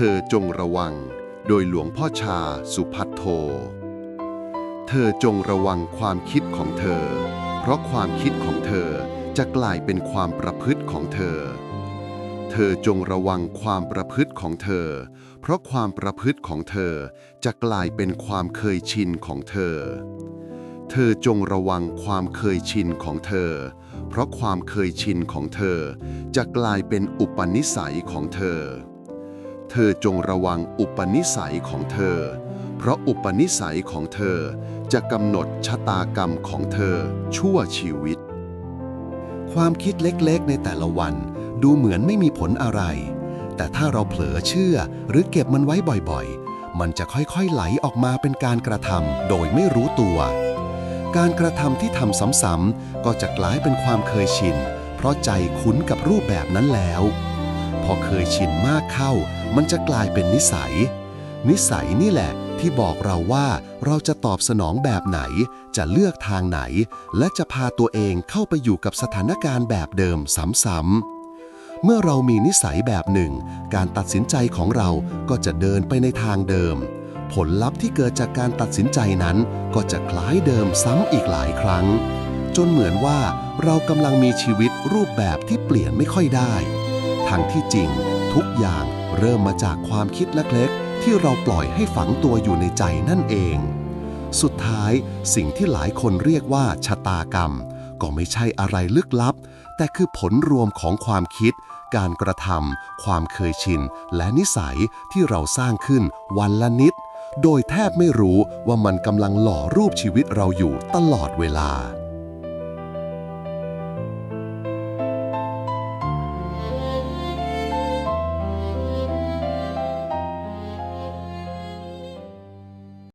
เธอจงระวัง โดยหลวงพ่อชาสุพัทโท เธอจงระวังความคิดของเธอ เพราะความคิดของเธอจะกลายเป็นความประพฤติของเธอ เธอจงระวังความประพฤติของเธอ เพราะความประพฤติของเธอจะกลายเป็นความเคยชินของเธอ เธอจงระวังความเคยชินของเธอ เพราะความเคยชินของเธอจะกลายเป็นอุปนิสัยของเธอ เธอจงระวังอุปนิสัยของเธอ เพราะอุปนิสัยของเธอจะกำหนดชะตากรรมของเธอชั่วชีวิต ความคิดเล็กๆ ในแต่ละวันดูเหมือนไม่มีผลอะไร แต่ถ้าเราเผลอเชื่อหรือเก็บมันไว้บ่อยๆ มันจะค่อยๆ ไหลออกมาเป็นการกระทำโดยไม่รู้ตัว การกระทำที่ทำซ้ำๆก็จะกลายเป็นความเคยชิน เพราะใจคุ้นกับรูปแบบนั้นแล้ว อเคยชินมากเข้า มันจะกลายเป็นนิสัย นิสัยนี่แหละที่บอกเราว่าเราจะตอบสนองแบบไหน จะเลือกทางไหน และจะพาตัวเองเข้าไปอยู่กับสถานการณ์แบบเดิมซ้ำๆเมื่อเรามีนิสัยแบบหนึ่ง การตัดสินใจของเราก็จะเดินไปในทางเดิม ผลลัพธ์ที่เกิดจากการตัดสินใจนั้น ก็จะคล้ายเดิมซ้ำอีกหลายครั้ง จนเหมือนว่าเรากำลังมีชีวิตรูปแบบที่เปลี่ยนไม่ค่อยได้ ทั้งที่จริง ทุกอย่างเริ่มมาจากความคิดเล็กๆ ที่เราปล่อยให้ฝังตัวอยู่ในใจนั่นเอง สุดท้ายสิ่งที่หลายคนเรียกว่าชะตากรรม ก็ไม่ใช่อะไรลึกลับ แต่คือผลรวมของความคิด การกระทำความเคยชิน และนิสัยที่เราสร้างขึ้นวันละนิด โดยแทบไม่รู้ว่ามันกำลังหล่อรูปชีวิตเราอยู่ตลอดเวลา